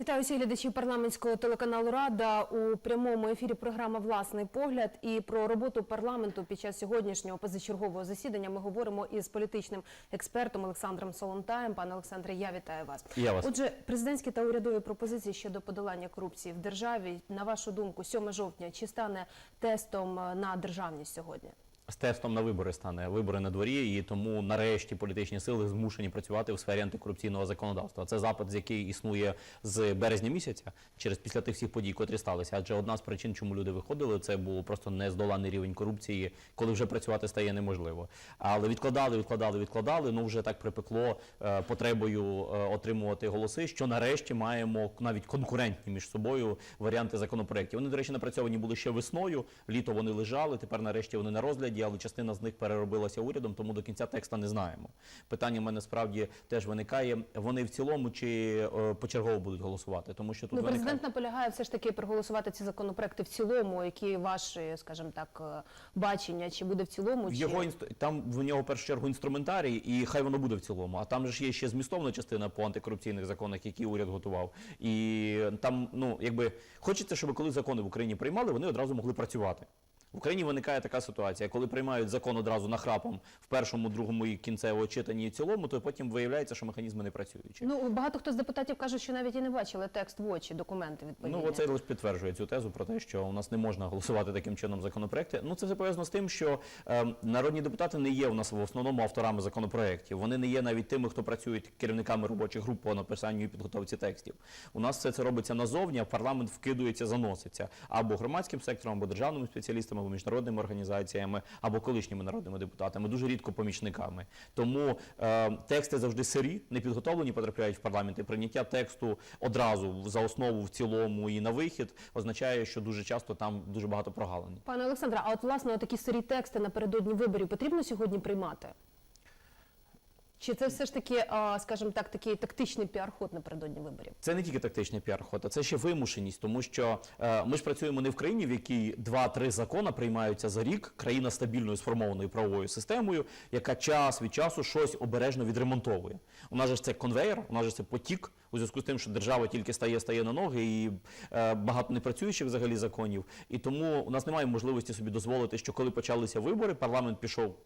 Вітаю всіх глядачів парламентського телеканалу Рада у прямому ефірі. Програма Власний погляд і про роботу парламенту під час сьогоднішнього позачергового засідання. Ми говоримо із політичним експертом Олександром Солонтаєм. Пане Олександре, я вітаю вас. Я вас. Отже, президентські та урядові пропозиції щодо подолання корупції в державі. На вашу думку, 7 жовтня чи стане тестом на державність сьогодні? З тестом на вибори стане вибори на дворі, і тому нарешті політичні сили змушені працювати у сфері антикорупційного законодавства. Це запит, з який існує з березня місяця, через після тих всіх подій, котрі сталися. Адже одна з причин, чому люди виходили, це був просто нездоланий рівень корупції, коли вже працювати стає неможливо. Але відкладали, відкладали, відкладали. Ну вже так припекло е, потребою е, отримувати голоси, що нарешті маємо навіть конкурентні між собою варіанти законопроєктів. Вони, до речі, напрацьовані були ще весною. Літо вони лежали. Тепер нарешті вони на розгляді, але частина з них переробилася урядом, тому до кінця текста не знаємо. Питання в мене справді теж виникає. Вони в цілому чи е, почергово будуть голосувати, тому що тут Ну, виникає... президент наполягає все ж таки проголосувати ці законопроекти в цілому. Які ваші, скажімо так, е, бачення? Чи буде в цілому? В його інст... там в нього в першу чергу інструментарій, і хай воно буде в цілому. А там же ж є ще змістовна частина по антикорупційних законах, які уряд готував. І там, ну якби хочеться, щоб коли закони в Україні приймали, вони одразу могли працювати. В Україні виникає така ситуація, коли приймають закон одразу нахрапом в першому, другому і кінцевому читанні і цілому, то потім виявляється, що механізми не працюючі. Ну багато хто з депутатів каже, що навіть і не бачили текст в очі, документи відповідні. Ну, оце лише підтверджує цю тезу про те, що у нас не можна голосувати таким чином законопроекти. Ну, це все пов'язано з тим, що е, народні депутати не є у нас в основному авторами законопроєктів. Вони не є навіть тими, хто працюють керівниками робочих груп по написанню і підготовці текстів. У нас все це робиться назовні, а парламент вкидується, заноситься або громадським сектором, або державними спеціалістами, або міжнародними організаціями, або колишніми народними депутатами, дуже рідко помічниками. Тому е, тексти завжди сирі, не підготовлені, потрапляють в парламент. І прийняття тексту одразу за основу в цілому і на вихід означає, що дуже часто там дуже багато прогалин. Пане Олександре, а от власне такі сирі тексти напередодні виборів потрібно сьогодні приймати? Чи це все ж таки, скажімо так, такий тактичний піар-ход напередодні виборів? Це не тільки тактичний піар-ход, а це ще вимушеність, тому що е, ми ж працюємо не в країні, в якій два-три закони приймаються за рік. Країна стабільною сформованою правовою системою, яка час від часу щось обережно відремонтовує. У нас же ж це конвейер, у нас же це потік у зв'язку з тим, що держава тільки стає стає на ноги і е, багато непрацюючих взагалі законів. І тому у нас немає можливості собі дозволити, що коли почалися вибори, парламент пішов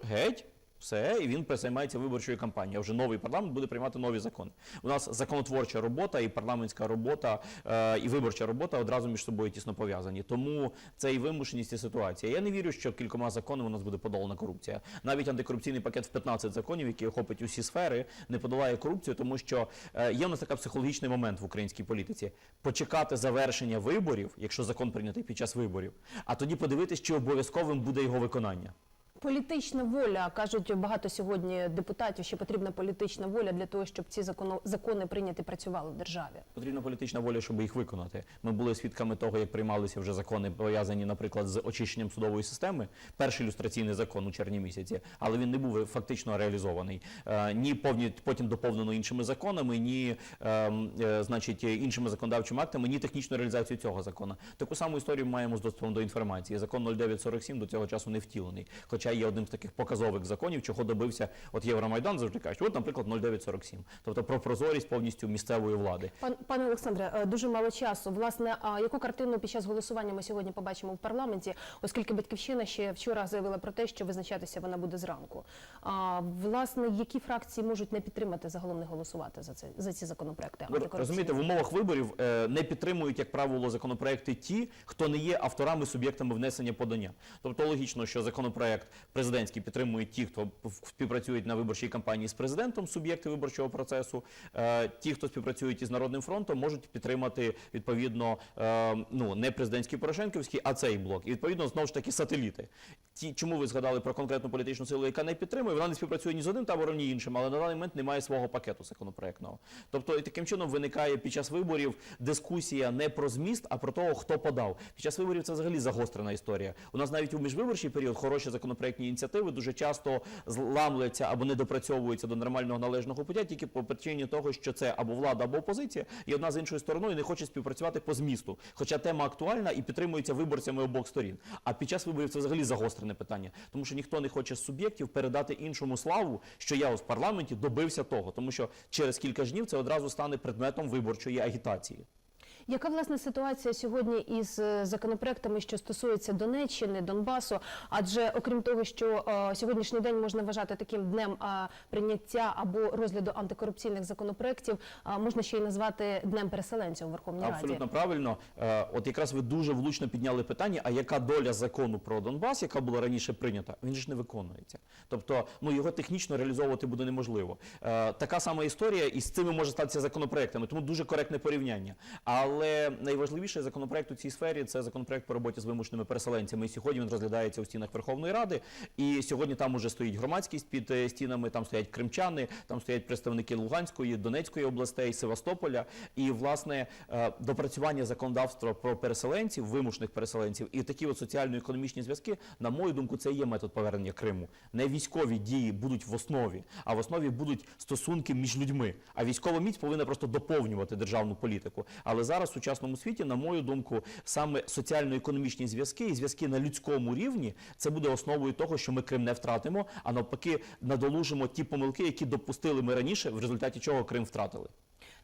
геть. Все, і він займається виборчою кампанією. Вже новий парламент буде приймати нові закони. У нас законотворча робота, і парламентська робота, е, і виборча робота одразу між собою тісно пов'язані. Тому це і вимушеність і ситуація. Я не вірю, що кількома законами у нас буде подолана корупція. Навіть антикорупційний пакет в 15 законів, який охопить усі сфери, не подолає корупцію, тому що е, є у нас така психологічний момент в українській політиці. Почекати завершення виборів, якщо закон прийнятий під час виборів, а тоді подивитись, чи обов'язковим буде його виконання. Політична воля кажуть багато сьогодні депутатів, що потрібна політична воля для того, щоб ці закони, прийняті працювали в державі. Потрібна політична воля, щоб їх виконати. Ми були свідками того, як приймалися вже закони, пов'язані, наприклад, з очищенням судової системи. Перший ілюстраційний закон у червні місяці, але він не був фактично реалізований. Е, ні повні потім доповнено іншими законами, ні е, е, значить іншими законодавчими актами, ні технічну реалізацію цього закону. Таку саму історію маємо з доступом до інформації. Закон 0947 до цього часу не втілений. Хоча є одним з таких показових законів, чого добився от Євромайдан, завжди кажуть, от, наприклад, 0947. Тобто про прозорість повністю місцевої влади. Пан, пане Олександре, е, дуже мало часу. Власне, а яку картину під час голосування ми сьогодні побачимо в парламенті, оскільки батьківщина ще вчора заявила про те, що визначатися вона буде зранку. А власне, які фракції можуть не підтримати загалом не голосувати за це за ці законопроекти? Розумієте, в умовах виборів е, не підтримують, як правило, законопроекти ті, хто не є авторами суб'єктами внесення подання. Тобто логічно, що законопроект президентський підтримують ті, хто співпрацюють на виборчій кампанії з президентом, суб'єкти виборчого процесу. Е, Ті, хто співпрацюють із народним фронтом, можуть підтримати відповідно е, ну не президентський Порошенківський, а цей блок. І відповідно знову ж таки сателіти. Ті, чому ви згадали про конкретну політичну силу, яка не підтримує, вона не співпрацює ні з одним табором, ні іншим, але на даний момент немає свого пакету законопроектного. Тобто, і таким чином виникає під час виборів дискусія не про зміст, а про того, хто подав. Під час виборів це взагалі загострена історія. У нас навіть у міжвиборчий період хороші законопроектні ініціативи дуже часто зламуються або не допрацьовуються до нормального належного пуття тільки по причині того, що це або влада, або опозиція, і одна з іншою стороною не хоче співпрацювати по змісту. Хоча тема актуальна і підтримується виборцями обох сторін. А під час виборів це взагалі загострене питання, тому що ніхто не хоче з суб'єктів передати іншому славу, що я в парламенті добився того, тому що через кілька днів це одразу стане предметом виборчої агітації. Яка власне ситуація сьогодні із е, законопроектами, що стосуються Донеччини, Донбасу? Адже окрім того, що е, сьогоднішній день можна вважати таким днем е, прийняття або розгляду антикорупційних законопроектів, е, можна ще й назвати днем переселенців у Верховній Абсолютно Раді. правильно. Е, От якраз ви дуже влучно підняли питання, а яка доля закону про Донбас, яка була раніше прийнята, він ж не виконується. Тобто, ну його технічно реалізовувати буде неможливо. Така сама історія і з цими може статися законопроектами, тому дуже коректне порівняння. Але найважливіший законопроект у цій сфері це законопроект по роботі з вимушеними переселенцями. І сьогодні він розглядається у стінах Верховної Ради. І сьогодні там уже стоїть громадськість під е, стінами. Там стоять кримчани, там стоять представники Луганської, Донецької областей, Севастополя. І власне е, допрацювання законодавства про переселенців, вимушених переселенців, і такі от соціально-економічні зв'язки, на мою думку, це є метод повернення Криму. Не військові дії будуть в основі, а в основі будуть стосунки між людьми. А військова міць повинна просто доповнювати державну політику. Але зараз в сучасному світі, на мою думку, саме соціально-економічні зв'язки і зв'язки на людському рівні це буде основою того, що ми Крим не втратимо, а навпаки, надолужимо ті помилки, які допустили ми раніше, в результаті чого Крим втратили.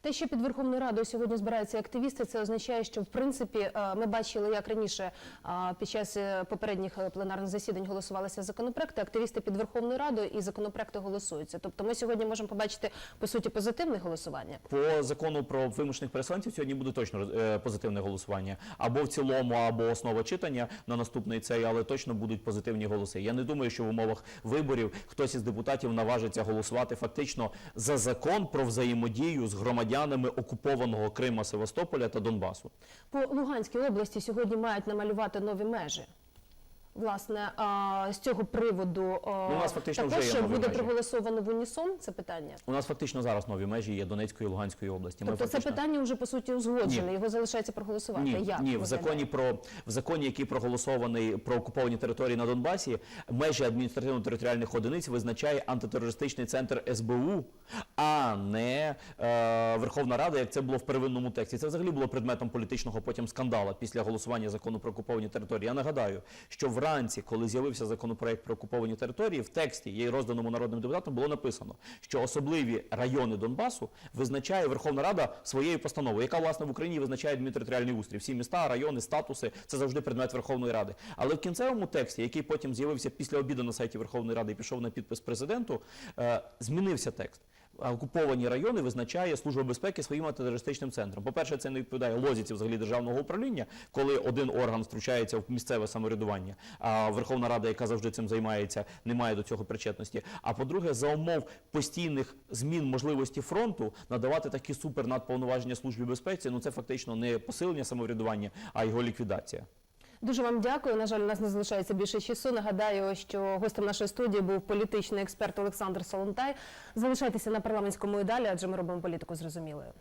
Те, що під Верховною Радою сьогодні збираються активісти, це означає, що в принципі е, ми бачили, як раніше е, під час е, попередніх пленарних засідань голосувалися законопроекти. Активісти під Верховною Радою і законопроекти голосуються. Тобто, ми сьогодні можемо побачити по суті позитивне голосування. По закону про вимушених переселенців сьогодні буде точно позитивне голосування. Або в цілому, або основа читання на наступний цей, але точно будуть позитивні голоси. Я не думаю, що в умовах виборів хтось із депутатів наважиться голосувати фактично за закон про взаємодію з громадянами окупованого Крима, Севастополя та Донбасу. По Луганській області сьогодні мають намалювати нові межі. Власне, а, з цього приводу а, Ну, у нас фактично вже є нові буде межі. проголосовано в унісон це питання. У нас фактично зараз нові межі є Донецької і Луганської області. Ми Тобто це питання вже по суті узгоджене. Його залишається проголосувати. Ні, Як ні, в законі про в законі, який проголосований про окуповані території на Донбасі, межі адміністративно-територіальних одиниць визначає антитерористичний центр СБУ, а не е, Верховна Рада, як це було в первинному тексті. Це взагалі було предметом політичного потім скандала після голосування закону про окуповані території. Я нагадаю, що вранці, коли з'явився законопроект про окуповані території, в тексті, їй розданому народним депутатам, було написано, що особливі райони Донбасу визначає Верховна Рада своєю постановою, яка власне в Україні визначає адмінтериторіальний устрій. Всі міста, райони, статуси це завжди предмет Верховної Ради. Але в кінцевому тексті, який потім з'явився після обіду на сайті Верховної Ради і пішов на підпис президенту, е, змінився текст. Окуповані райони визначає Служба безпеки своїм антитерористичним центром. По-перше, це не відповідає лозіці взагалі державного управління, коли один орган втручається в місцеве самоврядування, а Верховна Рада, яка завжди цим займається, не має до цього причетності. А по-друге, за умов постійних змін можливості фронту надавати такі супернадповноваження службі безпеці, ну це фактично не посилення самоврядування, а його ліквідація. Дуже вам дякую. На жаль, у нас не залишається більше часу. Нагадаю, що гостем нашої студії був політичний експерт Олександр Солонтай. Залишайтеся на парламентському і далі, адже ми робимо політику зрозумілою.